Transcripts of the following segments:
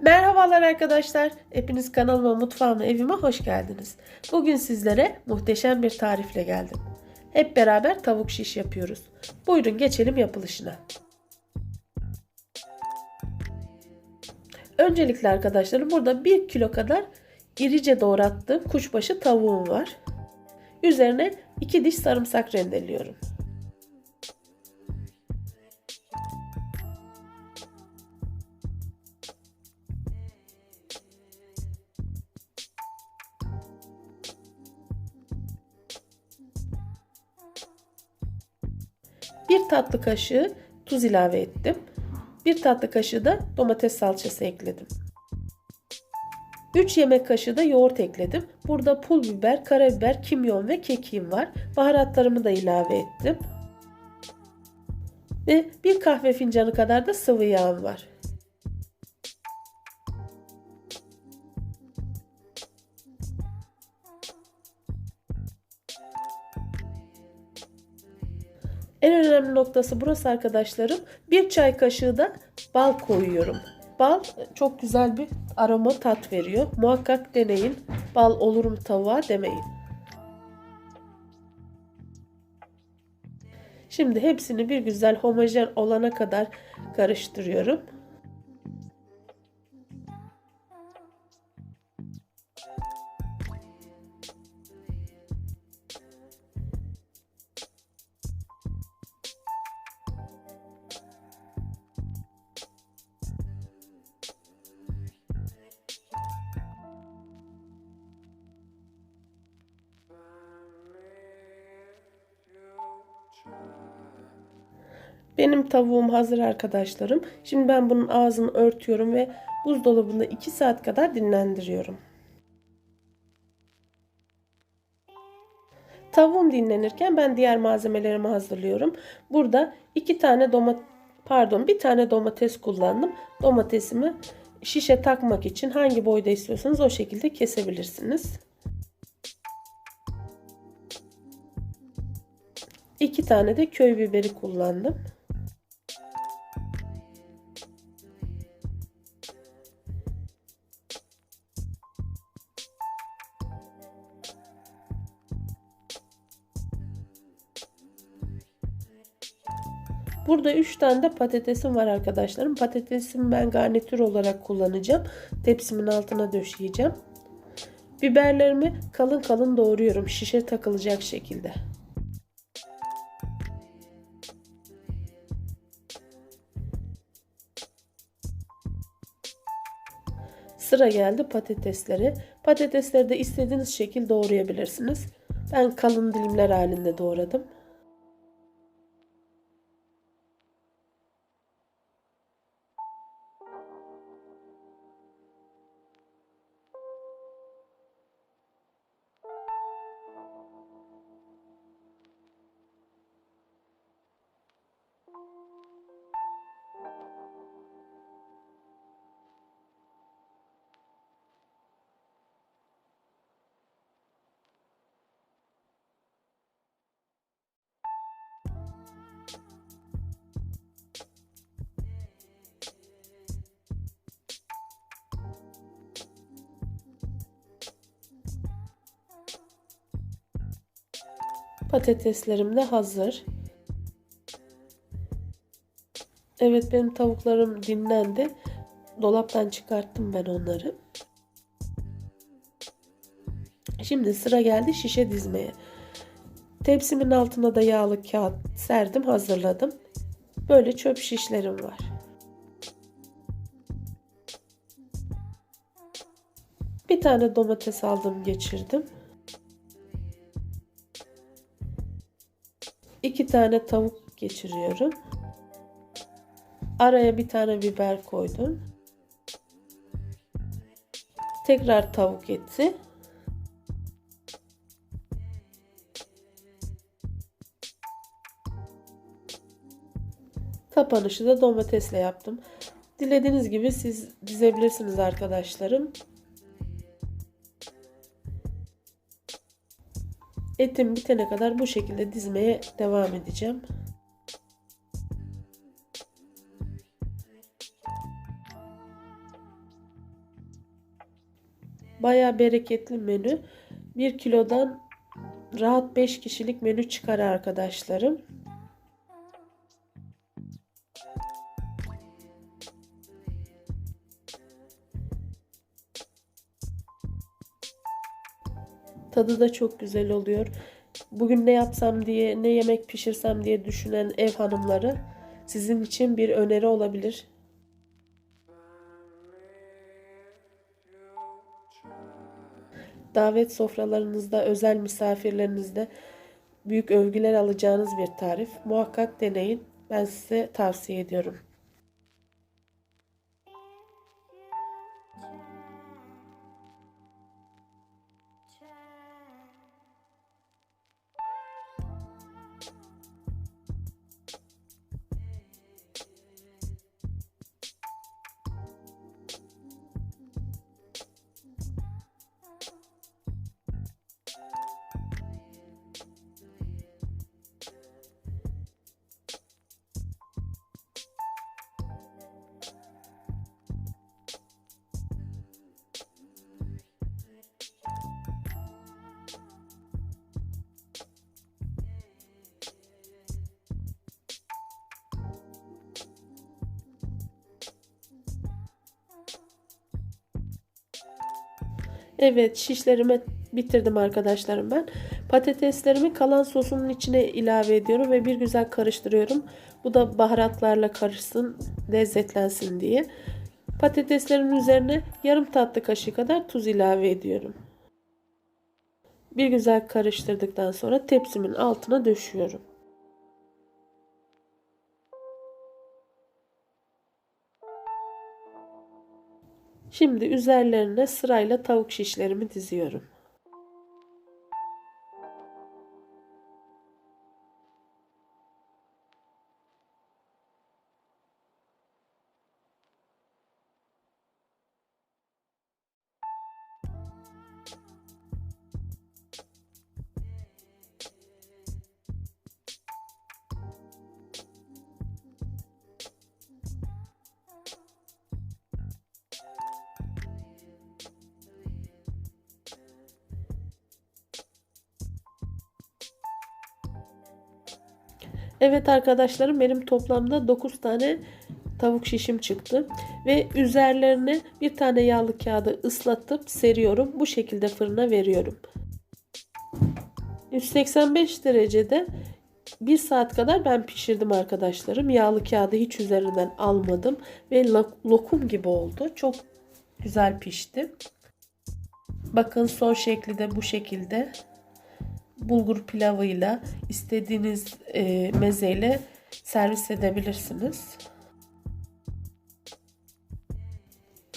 Merhabalar arkadaşlar. Hepiniz kanalıma, mutfağıma, evime hoş geldiniz. Bugün sizlere muhteşem bir tarifle geldim. Hep beraber tavuk şiş yapıyoruz. Buyurun geçelim yapılışına. Öncelikle arkadaşlarım burada 1 kilo kadar irice doğrattığım kuşbaşı tavuğum var. Üzerine 2 diş sarımsak rendeliyorum. Bir tatlı kaşığı tuz ilave ettim. Bir tatlı kaşığı da domates salçası ekledim. 3 yemek kaşığı da yoğurt ekledim. Burada pul biber, karabiber, kimyon ve kekiğim var. Baharatlarımı da ilave ettim. Ve bir kahve fincanı kadar da sıvı yağım var. En önemli noktası burası arkadaşlarım. Bir çay kaşığı da bal koyuyorum. Bal çok güzel bir aroma tat veriyor. Muhakkak deneyin. Bal olur mu tavuğa demeyin. Şimdi hepsini bir güzel homojen olana kadar karıştırıyorum. Benim tavuğum hazır arkadaşlarım. Şimdi ben bunun ağzını örtüyorum ve buzdolabında 2 saat kadar dinlendiriyorum. Tavuğum dinlenirken ben diğer malzemelerimi hazırlıyorum. Burada 2 tane domates pardon bir tane domates kullandım. Domatesimi şişe takmak için hangi boyda istiyorsanız o şekilde kesebilirsiniz. 2 tane de köy biberi kullandım. Burada 3 tane de patatesim var arkadaşlarım. Patatesimi ben garnitür olarak kullanacağım. Tepsimin altına döşeyeceğim. Biberlerimi kalın kalın doğruyorum. Şişe takılacak şekilde. Sıra geldi patateslere. Patatesleri de istediğiniz şekilde doğrayabilirsiniz. Ben kalın dilimler halinde doğradım. Patateslerim de hazır. Evet benim tavuklarım dinlendi. Dolaptan çıkarttım ben onları. Şimdi sıra geldi şişe dizmeye. Tepsimin altına da yağlı kağıt serdim hazırladım. Böyle çöp şişlerim var. Bir tane domates aldım geçirdim. Tane tavuk geçiriyorum. Araya bir tane biber koydum. Tekrar tavuk eti. Kapanışı da domatesle yaptım. Dilediğiniz gibi siz dizebilirsiniz arkadaşlarım. Etim bitene kadar bu şekilde dizmeye devam edeceğim. Baya bereketli menü. 1 kilodan rahat 5 kişilik menü çıkar arkadaşlarım. Tadı da çok güzel oluyor. Bugün ne yapsam diye, ne yemek pişirsem diye düşünen ev hanımları sizin için bir öneri olabilir. Davet sofralarınızda, özel misafirlerinizde büyük övgüler alacağınız bir tarif. Muhakkak deneyin. Ben size tavsiye ediyorum. Evet şişlerimi bitirdim arkadaşlarım ben. Patateslerimi kalan sosunun içine ilave ediyorum ve bir güzel karıştırıyorum. Bu da baharatlarla karışsın, lezzetlensin diye. Patateslerimin üzerine yarım tatlı kaşığı kadar tuz ilave ediyorum. Bir güzel karıştırdıktan sonra tepsimin altına döşüyorum. Şimdi üzerlerine sırayla tavuk şişlerimi diziyorum. Evet arkadaşlarım benim toplamda 9 tane tavuk şişim çıktı. Ve üzerlerine bir tane yağlı kağıdı ıslatıp seriyorum. Bu şekilde fırına veriyorum. 185 derecede 1 saat kadar ben pişirdim arkadaşlarım. Yağlı kağıdı hiç üzerinden almadım. Ve lokum gibi oldu. Çok güzel pişti. Bakın son şekli de bu şekilde bulgur pilavıyla istediğiniz e, mezeyle servis edebilirsiniz.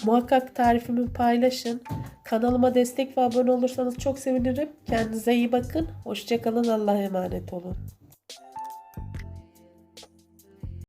Muhakkak tarifimi paylaşın. Kanalıma destek ve abone olursanız çok sevinirim. Kendinize iyi bakın. Hoşçakalın. Allah'a emanet olun.